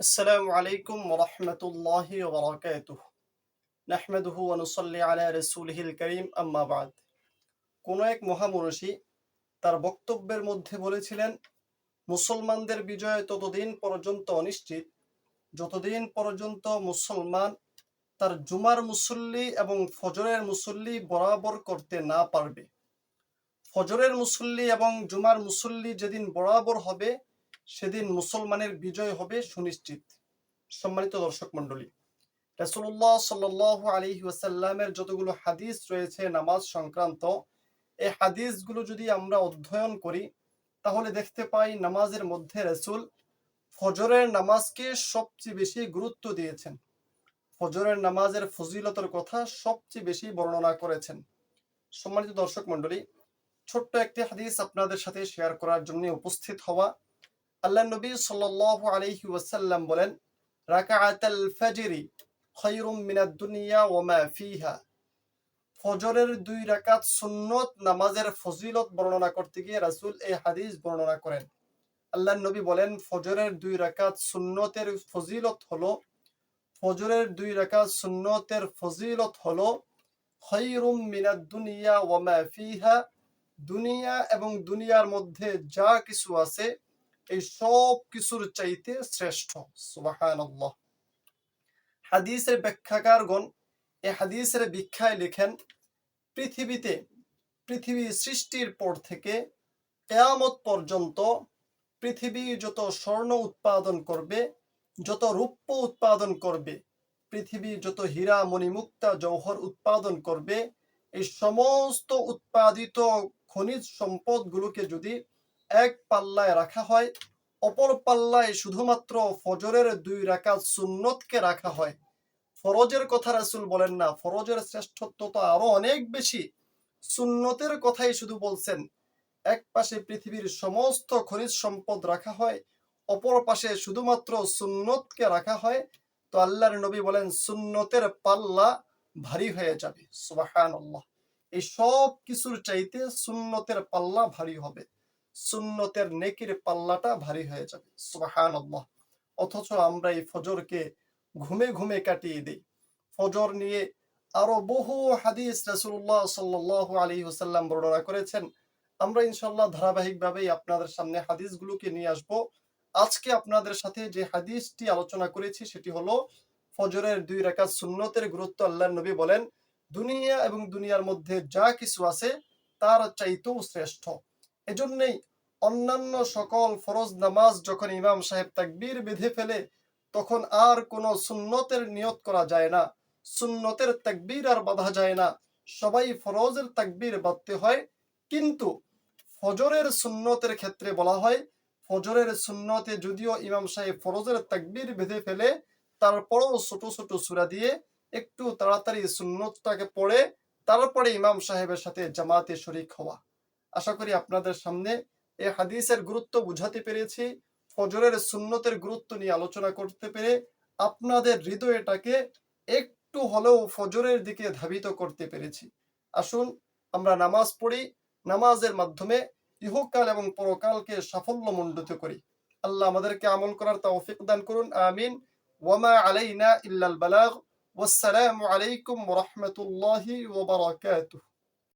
السلام عليكم ورحمة الله وبركاته نحمده ونصلي على رسوله الكريم أما بعد কোন এক মহামনীষী তার বক্তব্যের মধ্যে বলেছিলেন মুসলমানদের বিজয় ততদিন পর্যন্ত অনিশ্চিত যতদিন পর্যন্ত মুসলমান তার জুমার মুসল্লি এবং ফজরের মুসল্লি বরাবর করতে না পারবে ফজরের মুসল্লি এবং জুমার মুসল্লি যেদিন বরাবর হবে সেদিন মুসলমানের বিজয় হবে সুনিশ্চিত। সম্মানিত দর্শক মন্ডলী রাসূলুল্লাহ সাল্লাল্লাহু আলাইহি ওয়াসাল্লামের যতগুলো হাদিস রয়েছে নামাজ সংক্রান্ত, এই হাদিসগুলো যদি আমরা অধ্যয়ন করি, তাহলে দেখতে পাই নামাজের মধ্যে রাসূল ফজরের নামাজকে সবচেয়ে বেশি গুরুত্ব দিয়েছেন। ফজরের নামাজের ফজিলতের কথা সবচেয়ে বেশি বর্ণনা করেছেন। সম্মানিত দর্শক মন্ডলী ছোট্ট একটি হাদিস আপনাদের সাথে শেয়ার করার জন্য উপস্থিত হওয়া আল্লাহ নবী সাল্লাল্লাহু আলাইহি ওয়াসাল্লাম বলেন, রাকাআতাল ফাজরি খায়রুম মিনাদ দুনিয়া ওয়া মা ফিহা। ফজরের দুই রাকাত সুন্নত নামাজের ফজিলত বর্ণনা করতে গিয়ে রাসূল এই হাদিস বর্ণনা করেন। আল্লাহ নবী বলেন, ফজরের দুই রাকাত সুন্নতের ফজিলত হলো, ফজরের দুই রাকাত সুন্নতের ফজিলত হলো, খায়রুম মিনাদ দুনিয়া ওয়া মা ফিহা। দুনিয়া এবং দুনিয়ার মধ্যে যা কিছু আছে এই সব কিছুর চাইতে শ্রেষ্ঠ, সুবহানাল্লাহ। হাদিসের ব্যাখ্যাকারগণ এই হাদিসের ব্যাখ্যায় লেখেন, পৃথিবীতে পৃথিবী সৃষ্টির পর থেকে কেয়ামত পর্যন্ত পৃথিবী যত স্বর্ণ উৎপাদন করবে, যত রূপ্য উৎপাদন করবে, পৃথিবী যত হীরা মণিমুক্তা জৌহর উৎপাদন করবে, এই সমস্ত উৎপাদিত খনিজ সম্পদগুলোকে যদি এক পাল্লায় রাখা হয়, অপর পাল্লায় শুধুমাত্র ফজরের দুই রাকাত সুন্নতকে রাখা হয়। ফরজের কথা রাসূল বলেন না, ফরজের শ্রেষ্ঠত্ব তো আরও অনেক বেশি। সুন্নতের কথাই শুধু বলছেন, এক পাশে পৃথিবীর সমস্ত খনিজ সম্পদ রাখা হয়, অপর পাশে শুধুমাত্র সুন্নতকে রাখা হয়। তো আল্লাহর নবী বলেন, সুন্নতের পাল্লা ভারী হয়ে যাবে। সুবহানাল্লাহ। এই সব কিছুর চাইতে সুন্নতের পাল্লা ভারী হবে। সুন্নতের নেকির পাল্লাটা ভারী হয়ে যাবে। সুবাহান অথচ আমরা এই ফজরকে ঘুমে ঘুমে কাটিয়ে দিই। ফজর নিয়ে আরও বহু হাদিস রাসূলুল্লাহ সাল্লাল্লাহু আলাইহি ওয়াসাল্লাম বর্ণনা করেছেন। আমরা ইনশাআল্লাহ ধারাবাহিকভাবেই আপনাদের সামনে হাদিসগুলোকে নিয়ে আসব। আজকে আপনাদের সাথে যে হাদিসটি আলোচনা করেছি সেটি হলো, ফজরের দুই রাকাত সুন্নতের গুরুত্ব আল্লাহ নবী বলেন, দুনিয়া এবং দুনিয়ার মধ্যে যা কিছু আছে, তার চাইতেও শ্রেষ্ঠ। এজন্যই অন্যান্য সকল ফরজ নামাজ যখন ইমাম সাহেব তাকবীর বেঁধে ফেলে, তখন আর কোনো সুন্নতের নিয়ত করা যায় না। সুন্নতের তাকবীর আর বাধা যায় না। সবাই ফরজের তাকবীর বাঁধতে হয়। কিন্তু ফজরের সুন্নতের ক্ষেত্রে বলা হয়, ফজরের সুন্নতে যদিও ইমাম সাহেব ফরজের তাকবীর বেঁধে ফেলে, তারপরও ছোট ছোট সুরা দিয়ে একটু তাড়াতাড়ি সুন্নতটাকে পড়ে, তারপরে ইমাম সাহেবের সাথে জামাতে শরিক হওয়া। আশা করি আপনাদের সামনে এই হাদিসের গুরুত্ব বুঝাতে পেরেছি, ফজরের সুন্নতের গুরুত্ব নিয়ে আলোচনা করতে পেরে আপনাদের হৃদয়টাকে একটু হলেও ফজরের দিকে ধাবিত করতে পেরেছি। আসুন, আমরা নামাজ পড়ি, নামাজের মাধ্যমে ইহকাল এবং পরকালকে সাফল্য মণ্ডিত করি। আল্লাহ আমাদেরকে আমল করার তৌফিক দান করুন, আমিন। ওয়ামা আলাইনা ইল্লাল বালাগ, ওয়াসসালামু আলাইকুম ওয়া রাহমাতুল্লাহি ওয়া বারাকাতুহু।